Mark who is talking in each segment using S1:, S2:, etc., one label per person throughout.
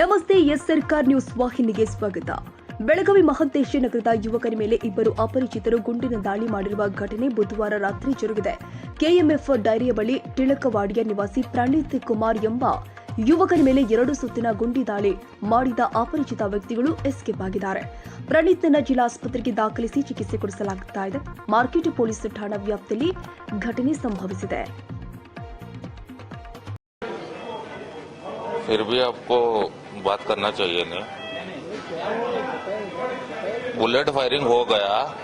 S1: ನಮಸ್ತೆ, ಎಸ್ ಸರ್ಕಾರ್ ನ್ಯೂಸ್ ವಾಹಿನಿಗೆ ಸ್ವಾಗತ. ಬೆಳಗಾವಿ ಮಹಾಂತೇಶ ನಗರದ ಯುವಕರ ಮೇಲೆ ಇಬ್ಬರು ಅಪರಿಚಿತರು ಗುಂಡಿನ ದಾಳಿ ಮಾಡಿರುವ ಘಟನೆ ಬುಧವಾರ ರಾತ್ರಿ ಜರುಗಿದೆ. ಕೆಎಂಎಫ್ ಡೈರಿಯ ಬಳಿ ಟಿಳಕವಾಡಿಯ ನಿವಾಸಿ ಪ್ರಣೀತ್ ಕುಮಾರ್ ಎಂಬ ಯುವಕರ ಮೇಲೆ ಎರಡು ಸುತ್ತಿನ ಗುಂಡಿ ದಾಳಿ ಮಾಡಿದ ಅಪರಿಚಿತ ವ್ಯಕ್ತಿಗಳು ಎಸ್ಕೇಪ್ ಆಗಿದ್ದಾರೆ. ಪ್ರಣೀತ್ನ ಜಿಲ್ಲಾಸ್ಪತ್ರೆಗೆ ದಾಖಲಿಸಿ ಚಿಕಿತ್ಸೆ ಕೊಡಿಸಲಾಗುತ್ತಿದೆ ಮಾರ್ಕೆಟ್ ಪೊಲೀಸ್ ಠಾಣಾ ವ್ಯಾಪ್ತಿಯಲ್ಲಿ ಘಟನೆ ಸಂಭವಿಸಿದೆ.
S2: फिर भी आपको बात करना चाहिए नहीं। बुलेट फायरिंग हो गया।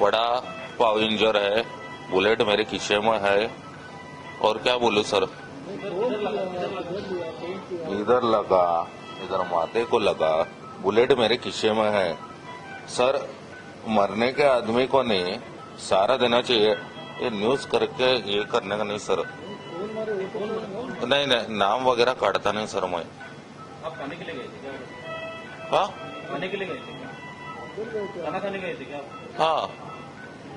S2: बड़ा पाव इंजर है। बुलेट मेरे खीसे में है। और क्या बोलूँ सर इधर लगा। इधर माथे को लगा। बुलेट मेरे खीसे में है। सर मरने के आदमी को नहीं, सारा देना चाहिए। ये न्यूज़ करके ये करने का नहीं सर नहीं नहीं नाम वगैरह काटता नहीं सर मैं।
S3: आप खाने के लिए गए थे क्या?
S2: हाँ?
S3: खाने के लिए गए थे खाना खाने गए थे क्या
S2: हाँ।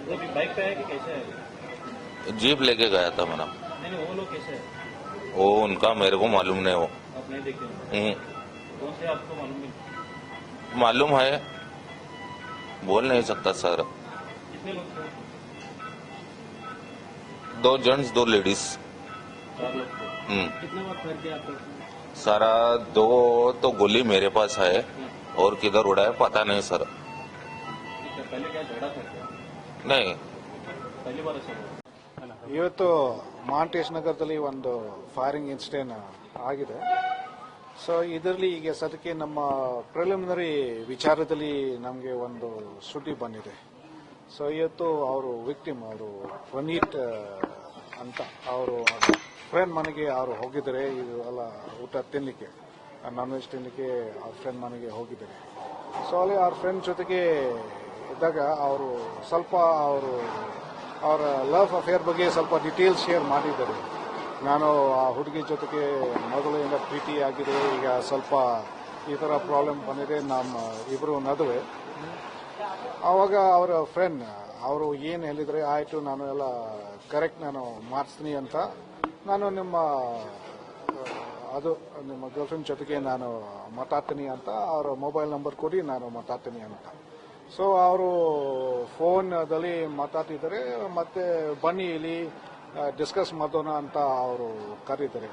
S3: वो अभी बाइक पे है कि कैसे है?
S2: जीप लेके गया था मैंने।
S3: नहीं नहीं वो लोग कैसे है?
S2: वो उनका मेरे को मालूम नहीं वो।
S3: आप नहीं देखते
S2: हम्म,
S3: कौन से आपको मालूम नहीं?
S2: मालूम है। बोल नहीं सकता सर।
S3: कितने लोग
S2: दो जेंट्स दो लेडीज़ सारा दो तो गोली मेरे पास है और किधर उड़ा है पता नहीं सर
S3: ठीक है पहले क्या झगड़ा था क्या
S2: नहीं
S3: पहली बार ऐसा हुआ
S4: ಇವತ್ತು ಮಾಂಟೇಶ್ ನಗರದಲ್ಲಿ ಒಂದು ಫೈರಿಂಗ್ ಇನ್ಸಿಡೆಂಟ್ ಆಗಿದೆ ಸೊ ಇದರಲ್ಲಿ ಈಗ ಸದ್ಯಕ್ಕೆ ನಮ್ಮ ಪ್ರಿಲಿಮಿನರಿ ವಿಚಾರದಲ್ಲಿ ನಮಗೆ ಒಂದು ಸುದ್ದಿ ಬಂದಿದೆ ಸೊ ಇವತ್ತು ಅವರು ವಿಕ್ಟಿಮ್ ಅವರು ಪ್ರಣೀತ್ ಆ, ಅಂತ ಅವರು ಫ್ರೆಂಡ್ ಮನೆಗೆ ಅವರು ಹೋಗಿದ್ದಾರೆ. ಇದು ಎಲ್ಲ ಊಟ ತಿನ್ನಲಿಕ್ಕೆ ನಾನ್ ವೆಜ್ ತಿನ್ನಲಿಕ್ಕೆ ಅವ್ರ ಫ್ರೆಂಡ್ ಮನೆಗೆ ಹೋಗಿದ್ದಾರೆ. ಸೊ ಅಲ್ಲಿ ಅವ್ರ ಫ್ರೆಂಡ್ ಜೊತೆಗೆ ಇದ್ದಾಗ ಅವರು ಸ್ವಲ್ಪ ಅವರು ಅವರ ಲವ್ ಅಫೇರ್ ಬಗ್ಗೆ ಸ್ವಲ್ಪ ಡೀಟೇಲ್ಸ್ ಶೇರ್ ಮಾಡಿದ್ದಾರೆ. ನಾನು ಆ ಹುಡುಗಿ ಜೊತೆಗೆ ಮೊದಲಿಂದ ಪ್ರೀತಿ ಆಗಿದೆ. ಈಗ ಸ್ವಲ್ಪ ಈ ಥರ ಪ್ರಾಬ್ಲಮ್ ಬಂದಿದೆ. ನಮ್ಮ ಇಬ್ಬರು ನಡುವೆ. ಆವಾಗ ಅವರ ಫ್ರೆಂಡ್ ಅವರು ಏನು ಹೇಳಿದರೆ, ಆಯಿತು, ನಾನು ಎಲ್ಲ ಕರೆಕ್ಟ್ ನಾನು ಮಾಡಿಸ್ತೀನಿ ಅಂತ ನಾನು ನಿಮ್ಮ ಅದು, ನಿಮ್ಮ ಗರ್ಲ್ಫ್ರೆಂಡ್ ಜೊತೆಗೆ ನಾನು ಮಾತಾಡ್ತೀನಿ ಅಂತ ಅವರ ಮೊಬೈಲ್ ನಂಬರ್ ಕೊಡಿ, ನಾನು ಮಾತಾಡ್ತೀನಿ ಅಂತ. ಸೊ ಅವರು ಫೋನ್ದಲ್ಲಿ ಮಾತಾಡ್ತಿದ್ದಾರೆ, ಮತ್ತೆ ಬನ್ನಿ ಇಲ್ಲಿ ಡಿಸ್ಕಸ್ ಮಾಡೋಣ ಅಂತ ಅವರು ಕರೀತಾರೆ.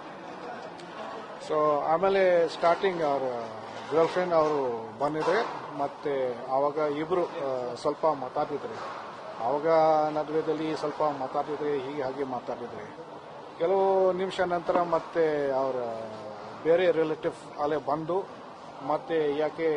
S4: ಸೊ ಆಮೇಲೆ ಸ್ಟಾರ್ಟಿಂಗ್ ಅವರ ಗರ್ಲ್ಫ್ರೆಂಡ್ ಅವರು ಬಂದಿದ್ರೆ ಮತ್ತೆ ಆವಾಗ ಇಬ್ರು ಸ್ವಲ್ಪ ಮಾತಾಡ್ತಿದ್ರು ಆವಾಗ ನಡುವೆದಲ್ಲಿ ಸ್ವಲ್ಪ ಮಾತಾಡಿದ್ರೆ ಹೀಗೆ ಹಾಗೆ ಮಾತಾಡಿದ್ರೆ. ಕೆಲವು ನಿಮಿಷ ನಂತರ ಮತ್ತೆ ಅವರ ಬೇರೆ ರಿಲೇಟಿವ್ ಅಲ್ಲೇ ಬಂದು ಮತ್ತೆ ಯಾಕೆ